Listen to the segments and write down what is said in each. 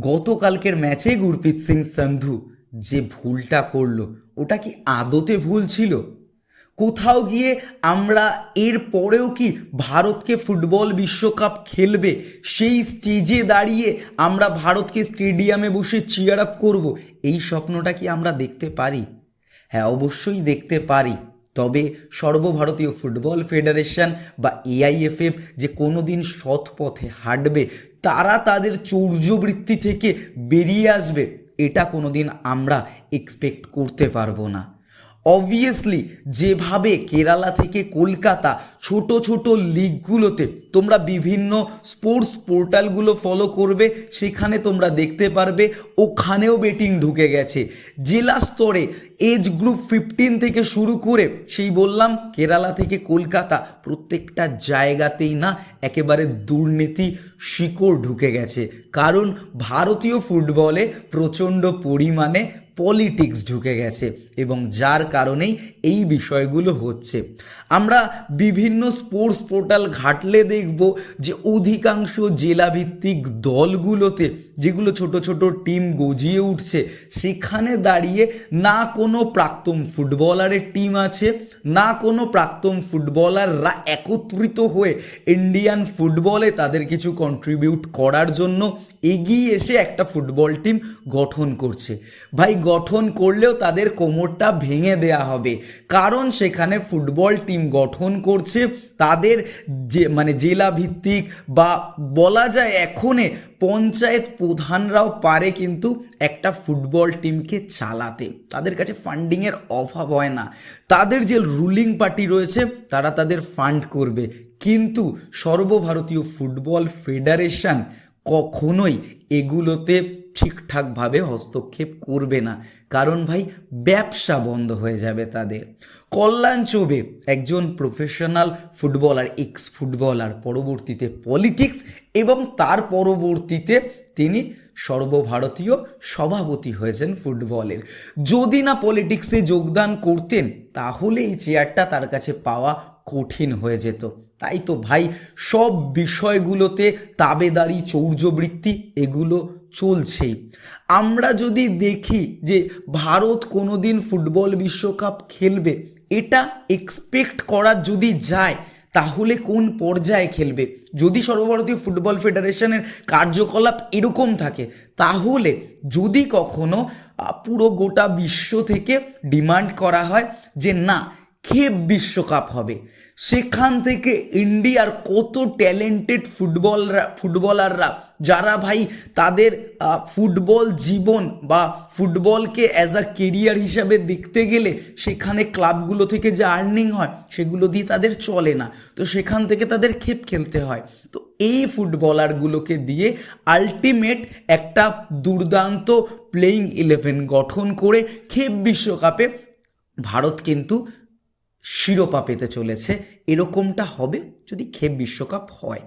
গতকালকের ম্যাচে গুরপ্রীত সিং সন্ধু যে ভুলটা করল, ওটা কি আদতে ভুল ছিল? কোথাও গিয়ে আমরা এর পরেও কি ভারতকে ফুটবল বিশ্বকাপ খেলবে? সেই স্টেজে দাঁড়িয়ে আমরা ভারতকে স্টেডিয়ামে বসে চিয়ার আপ করব, এই স্বপ্নটা কি আমরা দেখতে পারি? হ্যাঁ অবশ্যই দেখতে পারি। তবে সর্বভারতীয় ফুটবল ফেডারেশন বা এআইএফএফ যে কোনো দিন সৎ পথে হাঁটবে, তারা তাদের চৌর্যবৃত্তি থেকে বেরিয়ে আসবে, এটা কোনো দিন আমরা এক্সপেক্ট করতে পারব না। অবভিয়াসলি যেভাবে কেরালা থেকে কলকাতা ছোট ছোট লিগগুলোতে তোমরা বিভিন্ন স্পোর্টস পোর্টালগুলো ফলো করবে, সেখানে তোমরা দেখতে পারবে, ওখানেও বেটিং ঢুকে গেছে। জেলা স্তরে এজ গ্রুপ ফিফটিন থেকে শুরু করে, সেই বললাম, কেরালা থেকে কলকাতা প্রত্যেকটা জায়গাতেই না একেবারে দুর্নীতি শিকড় ঢুকে গেছে। কারণ ভারতীয় ফুটবলে প্রচণ্ড পরিমাণে পলিটিক্স ঢুকে গেছে এবং যার কারণেই এই বিষয়গুলো হচ্ছে। আমরা বিভিন্ন স্পোর্টস পোর্টাল ঘাটলে দেখব যে অধিকাংশ জেলাভিত্তিক দলগুলোতে যেগুলো ছোট ছোট টিম গজিয়ে উঠছে, সেখানে দাঁড়িয়ে না কোনো প্রাক্তন ফুটবলারের টিম আছে, না কোনো প্রাক্তন ফুটবলাররা একত্রিত হয়ে ইন্ডিয়ান ফুটবলে তাদের কিছু কন্ট্রিবিউট করার জন্য এগিয়ে এসে একটা ফুটবল টিম গঠন করছে। ভাই, গঠন করলেও তাদের কোমরটা ভেঙে দেয়া হবে। কারণ সেখানে ফুটবল টিম গঠন করছে, তাদের যে মানে জেলা ভিত্তিক বা বলা যায় এখনে পঞ্চায়েত প্রধানরাও পারে কিন্তু একটা ফুটবল টিমকে চালাতে। তাদের কাছে ফান্ডিংয়ের অভাব হয় না। তাদের যে রুলিং পার্টি রয়েছে, তারা তাদের ফান্ড করবে। কিন্তু সর্বভারতীয় ফুটবল ফেডারেশন কখনোই এগুলোতে ঠিকঠাকভাবে হস্তক্ষেপ করবে না। কারণ ভাই, ব্যবসা বন্ধ হয়ে যাবে তাদের। কল্যাণ চৌবে, একজন প্রফেশনাল ফুটবলার এক্স ফুটবলার পরবর্তীতে পলিটিক্স এবং তার পরবর্তীতে তিনি সর্বভারতীয় সভাপতি হয়েছেন ফুটবলের যদি না পলিটিক্সে যোগদান করতেন, তাহলে এই চেয়ারটা তার কাছে পাওয়া কঠিন হয়ে যেত। তাই তো ভাই, সব বিষয়গুলোতে তাবেদারি, চৌর্যবৃত্তি, এগুলো চলছেই আমরা যদি দেখি যে ভারত কোনো দিন ফুটবল বিশ্বকাপ খেলবে, এটা এক্সপেক্ট করা যদি যায়, তাহলে কোন পর্যায়ে খেলবে? যদি সর্বভারতীয় ফুটবল ফেডারেশনের কার্যকলাপ এরকম থাকে, তাহলে যদি কখনো পুরো গোটা বিশ্ব থেকে ডিমান্ড করা হয় যে না খেপ বিশ্বকাপ হবে। সেখান থেকে ইন্ডিয়ার কত ট্যালেন্টেড ফুটবলরা, ফুটবলাররা, যারা ভাই তাদের ফুটবল জীবন বা ফুটবলকে অ্যাজ আ কেরিয়ার হিসাবে দেখতে গেলে সেখানে ক্লাবগুলো থেকে যে আর্নিং হয়, সেগুলো দিয়ে তাদের চলে না। তো সেখান থেকে তাদের খেপ খেলতে হয়। তো এই ফুটবলারগুলোকে দিয়ে আলটিমেট একটা দুর্দান্ত প্লেয়িং ইলেভেন গঠন করে খেপ বিশ্বকাপে ভারত কিন্তু শিরোপা পেতে চলেছে। এরকমটা হবে যদি খেপ বিশ্বকাপ হয়।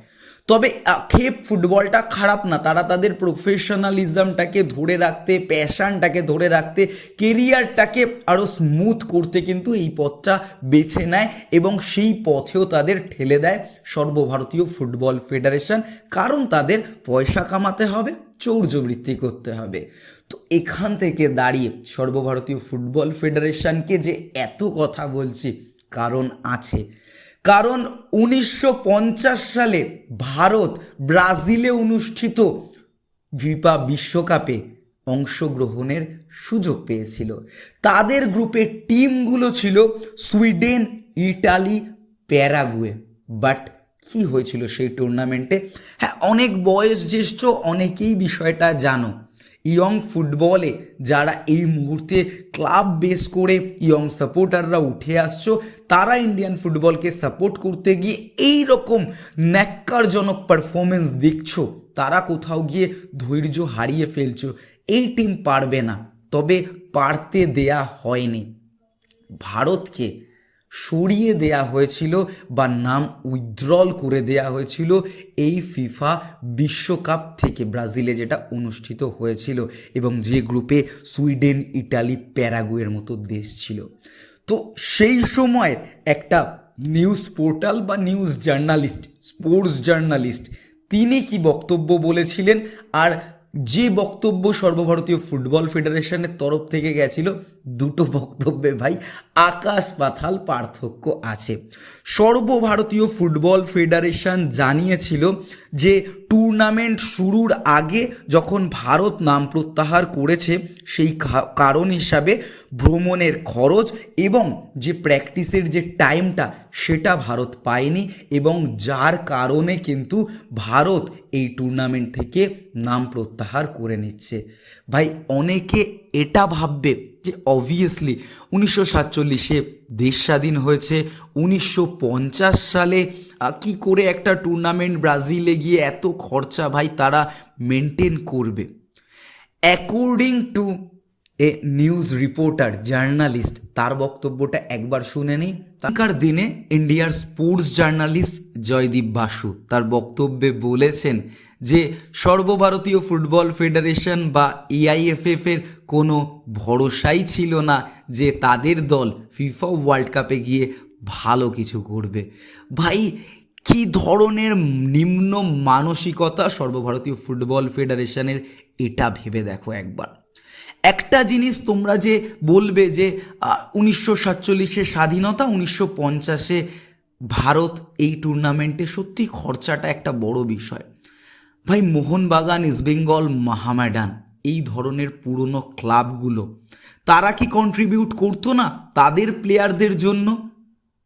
তবে খেপ ফুটবলটা খারাপ না। তারা তাদের প্রফেশনালিজমটাকে ধরে রাখতে প্যাশনটাকে ধরে রাখতে কেরিয়ারটাকে আরও স্মুথ করতে কিন্তু এই পথটা বেছে নেয় এবং সেই পথেও তাদের ঠেলে দেয় সর্বভারতীয় ফুটবল ফেডারেশন। কারণ তাদের পয়সা কামাতে হবে, চৌর্যবৃত্তি করতে হবে। তো এখান থেকে দাঁড়িয়ে সর্বভারতীয় ফুটবল ফেডারেশনকে যে এত কথা বলছি কারণ আছে। কারণ উনিশশো পঞ্চাশ সালে ভারত ব্রাজিলে অনুষ্ঠিত ভিপা বিশ্বকাপে অংশগ্রহণের সুযোগ পেয়েছিল। তাদের গ্রুপের টিমগুলো ছিল সুইডেন, ইটালি, প্যারাগুয়ে। বাট কি হয়েছিল সেই টুর্নামেন্টে হ্যাঁ অনেক বয়স জ্যেষ্ঠ, অনেকেই বিষয়টা জানো। ইয়ং ফুটবলে যারা এই মুহূর্তে ক্লাব বেস করে ইয়ং সাপোর্টাররা উঠে আসছো, তারা ইন্ডিয়ান ফুটবলকে সাপোর্ট করতে গিয়ে এই রকম ন্যাক্কারজনক পারফরমেন্স দেখছ, তারা কোথাও গিয়ে ধৈর্য হারিয়ে ফেলছো, এই টিম পারবে না। তবে পারতে দেয়া হয়নি। ভারতকে সরিয়ে দেয়া হয়েছিল বা নাম উইথড্রল করে দেয়া হয়েছিল এই ফিফা বিশ্বকাপ থেকে ব্রাজিলে যেটা অনুষ্ঠিত হয়েছিল এবং যে গ্রুপে সুইডেন, ইটালি, প্যারাগুয়ের মতো দেশ ছিল। তো সেই সময়ের একটা নিউজ পোর্টাল বা নিউজ জার্নালিস্ট, স্পোর্টস জার্নালিস্ট, তিনি কি বক্তব্য বলেছিলেন? আর যে বক্তব্য সর্বভারতীয় ফুটবল ফেডারেশনের তরফ থেকে গেছিল দুটো বক্তব্যে ভাই, আকাশ পাতাল পার্থক্য আছে। সর্বভারতীয় ফুটবল ফেডারেশন জানিয়েছিল যে টুর্নামেন্ট শুরুর আগে যখন ভারত নাম প্রত্যাহার করেছে, সেই কারণ হিসাবে ভ্রমণের খরচ এবং যে প্র্যাকটিসের যে টাইমটা, সেটা ভারত পায়নি এবং যার কারণে কিন্তু ভারত এই টুর্নামেন্ট থেকে নাম প্রত্যাহার করে নিচ্ছে। ভাই, অনেকে এটা ভাববে যে অবভিয়াসলি উনিশশো সাতচল্লিশে দেশ স্বাধীন হয়েছে, উনিশশো পঞ্চাশ সালে কি করে একটা টুর্নামেন্ট ব্রাজিলে গিয়ে এত খরচা ভাই তারা মেনটেন করবে। According to a news reporter, journalist. তার বক্তব্যটা একবার শুনে নিই। তখনকার দিনে ইন্ডিয়ার স্পোর্টস জার্নালিস্ট জয়দীপ বাসু তার বক্তব্যে বলেছেন যে, সর্বভারতীয় ফুটবল ফেডারেশন বা এআইএফএফ এর কোনো ভরসাই ছিল না যে তাদের দল ফিফা ওয়ার্ল্ড কাপে গিয়ে ভালো কিছু করবে। ভাই, কি ধরনের নিম্ন মানসিকতা সর্বভারতীয় ফুটবল ফেডারেশনের, এটা ভেবে দেখো একবার। একটা জিনিস তোমরা যে বলবে যে উনিশশো সাতচল্লিশে স্বাধীনতা, উনিশশো পঞ্চাশে ভারত এই টুর্নামেন্টে সত্যি খরচাটা একটা বড় বিষয়। ভাই, মোহনবাগান ইস্টবেঙ্গল মাহামেডান এই ধরনের পুরনো ক্লাবগুলো তারা কি কন্ট্রিবিউট করতো না তাদের প্লেয়ারদের জন্য?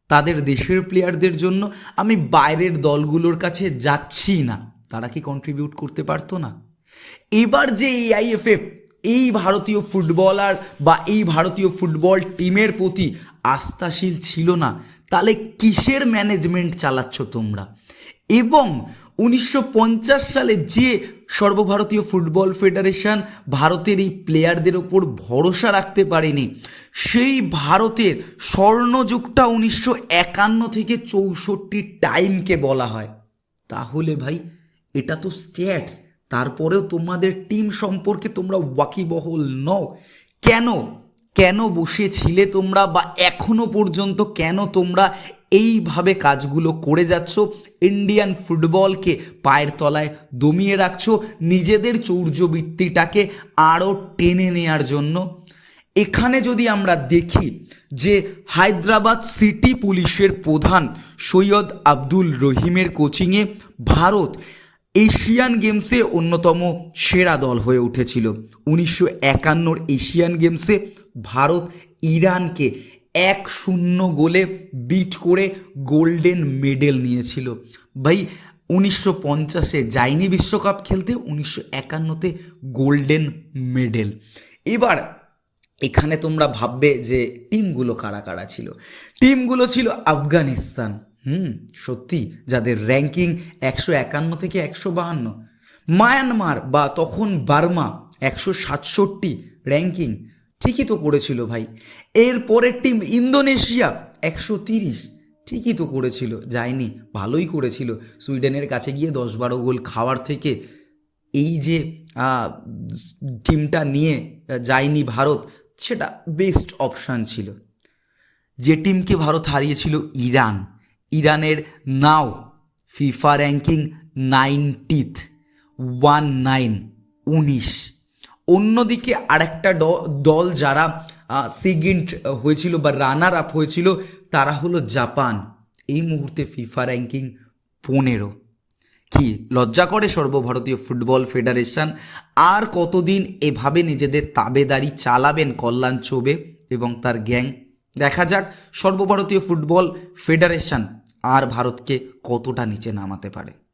তাদের দেশের প্লেয়ারদের জন্য? আমি বাইরের দলগুলোর কাছে যাচ্ছি না। তারা কি কন্ট্রিবিউট করতে পারতো না? এবার যে এই আইএফএফ এই ভারতীয় ফুটবলার বা এই ভারতীয় ফুটবল টিমের প্রতি আস্থাশীল ছিল না। তাহলে কিসের ম্যানেজমেন্ট চালাচ্ছ তোমরা? এবং উনিশশো পঞ্চাশ সালে যে সর্বভারতীয় ফুটবল ফেডারেশন ভারতের এই প্লেয়ারদের ওপর ভরসা রাখতে পারেনি, সেই ভারতের স্বর্ণযুগটা উনিশশো একান্ন থেকে চৌষট্টি টাইমকে বলা হয়। তাহলে ভাই, এটা তো স্ট্যাটস তারপরেও তোমাদের টিম সম্পর্কে তোমরা ওয়াকিবহল নও। কেন? কেন বসেছিলে তোমরা বা এখনও পর্যন্ত কেন তোমরা এইভাবে কাজগুলো করে যাচ্ছ? ইন্ডিয়ান ফুটবলকে পায়ের তলায় দমিয়ে রাখছো, নিজেদের চৌর্যবৃত্তিটাকে আরও টেনে নেয়ার জন্য। এখানে যদি আমরা দেখি যে হায়দ্রাবাদ সিটি পুলিশের প্রধান সৈয়দ আব্দুল রহিমের কোচিংয়ে ভারত এশিয়ান গেমসে অন্যতম সেরা দল হয়ে উঠেছিল। উনিশশো একান্নর এশিয়ান গেমসে ভারত ইরানকে এক শূন্য গোলে বিট করে গোল্ডেন মেডেল নিয়েছিল। ভাই, উনিশশো পঞ্চাশে যায়নি বিশ্বকাপ খেলতে, উনিশশো একান্নতে গোল্ডেন মেডেল। এবার এখানে তোমরা ভাববে যে, টিমগুলো কারা কারা ছিল? টিমগুলো ছিল আফগানিস্তান। হুম, সত্যি, যাদের র্যাঙ্কিং একশো একান্ন থেকে একশো বাহান্ন। মায়ানমার বা তখন বার্মা একশো সাতষট্টি র্যাঙ্কিং ঠিকই তো করেছিল ভাই। এর পরের টিম ইন্দোনেশিয়া একশো তিরিশ, ঠিকই তো করেছিল, যায়নি, ভালোই করেছিল। সুইডেনের কাছে গিয়ে দশ বারো গোল খাওয়ার থেকে এই যে টিমটা নিয়ে যায়নি ভারত, সেটা বেস্ট অপশান ছিল। যে টিমকে ভারত হারিয়েছিল ইরান। ইরানের now, FIFA ranking ninetieth, one nine, উনিশ। অন্যদিকে আরেকটা দল যারা সেকেন্ড হয়েছিল বা রানার আপ হয়েছিল, তারা হলো জাপান। এই মুহূর্তে ফিফা র্যাঙ্কিং পনেরো। কি লজ্জা করে সর্বভারতীয় ফুটবল ফেডারেশন? আর কতদিন এভাবে নিজেদের তাবেদারি চালাবেন কল্যাণ চৌবে এবং তার গ্যাং? দেখা যাক সর্বভারতীয় ফুটবল ফেডারেশন আর ভারতকে কতটা নিচে নামাতে পারে।